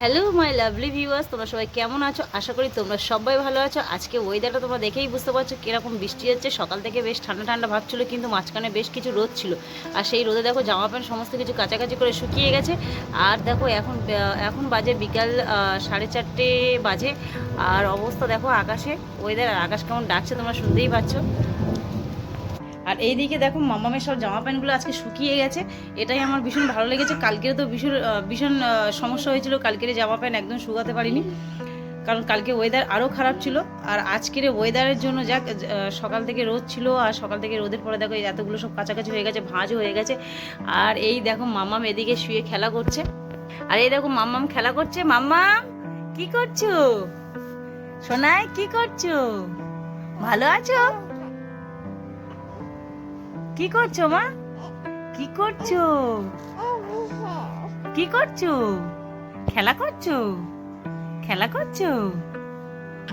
Hello my lovely viewers তোমরা সবাই কেমন আছো? আশা করি তোমরা সবাই ভালো আছো। আজকে ওয়েদারটা তোমরা দেখেই বুঝতে পারছ কীরকম বৃষ্টি হচ্ছে। সকাল থেকে বেশ ঠান্ডা ঠান্ডা ভাব ছিল, কিন্তু মাঝখানে বেশ কিছু রোদ ছিল। আর সেই রোদে দেখো, জামা প্যান্ট সমস্ত কিছু কাছাকাছি করে শুকিয়ে গেছে। আর দেখো, এখন এখন বাজে বিকাল সাড়ে চারটে বাজে। আর অবস্থা দেখো, আকাশে। ওয়েদার আর আকাশ কেমন ডাকছে তোমরা শুনতেই পাচ্ছ। আর এইদিকে দেখো মামামের সব জামা প্যান্টগুলো আজকে শুকিয়ে গেছে। এটাই আমার ভীষণ ভালো লেগেছে। কালকের তো ভীষণ ভীষণ সমস্যা হয়েছিল। কালকের জামা প্যান্ট একদম শুকাতে পারিনি। কারণ কালকে ওয়েদার আরও খারাপ ছিল। আর আজকের ওয়েদারের জন্য যাক সকাল থেকে রোদ ছিল আর সকাল থেকে রোদের পরে দেখো এই এতগুলো সব কাছাকাছি হয়ে গেছে ভাঁজও হয়ে গেছে। আর এই দেখো মামাম এদিকে শুয়ে খেলা করছে। আর এই দেখো মাম্মাম খেলা করছে। মাম্মা, কি করছ? সোনায় কি করছ? ভালো আছো? কি করছ, মা? কি করছ? কি করছ? খেলা করছ? খেলা করছ?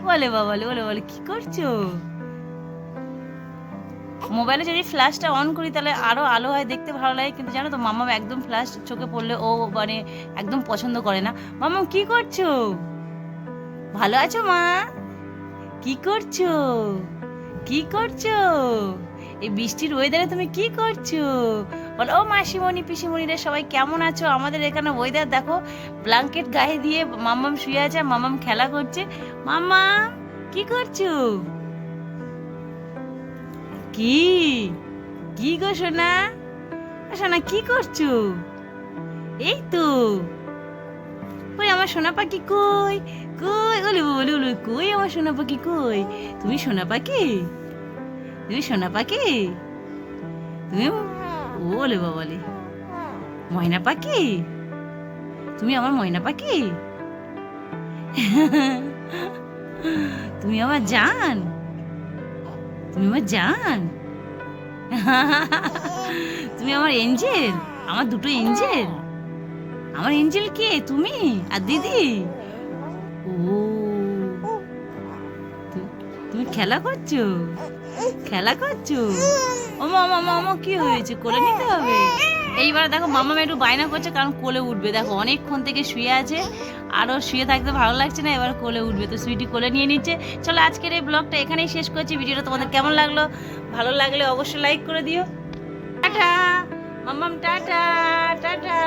বলে বাবালে বলে বলে, কি করছ? মোবাইলে যদি ফ্ল্যাশটা অন করি, তাহলে আরও আলো হয়, দেখতে ভালো লাগে। কিন্তু জানো তো, মামা একদম ফ্ল্যাশ চোখে পড়লে ও মানে একদম পছন্দ করে না। মামা, কি করছ? ভালো আছো, মা? কি করছ? কি করছ? এই বৃষ্টির ওয়েদারে তুমি কি করছ? বলো, ও মাসিমণি, পিসিমণিরা সবাই কেমন আছো? আমাদের এখানে ওয়েদার দেখো ব্ল্যাঙ্কেট গায়ে দিয়ে মাম্মাম শুয়ে আছে মাম্মাম খেলা করছে। মাম্মা, কি করছ? কি? কি গো সোনা? সোনা, কি করছ? এই তো। কই আমার সোনা পাখি কই? কই? আমার সোনা পাখি কই? তুমি সোনা পাখি তুমি সোনা পাখি তুমি ওলে বাবালে। ময়না পাখি তুমি আমার ময়না পাখি তুমি আমার জান। তুমি আমার জান। তুমি আমার এঞ্জেল। আমার দুটো এঞ্জেল। আমার এঞ্জেল কে? তুমি আর দিদি? ও তুমি খেলা করছ? খেলা করছ? ও মামা মামা কি হয়েছে? কোলে নিতে হবে? এইবার দেখো, মামা একটু বায়না করছে, কারণ কোলে উঠবে। দেখো, অনেকক্ষণ থেকে শুয়ে আছে আরও শুয়ে থাকতে ভালো লাগছে না, এবার কোলে উঠবে। তো সুইটি কোলে নিয়ে নিচ্ছে। চলো, আজকের এই ব্লগটা এখানেই শেষ করছি। ভিডিওটা তোমাদের কেমন লাগল? ভালো লাগলে অবশ্যই লাইক করে দিও। টাটা! মাম্মাম, টাটা! টাটা!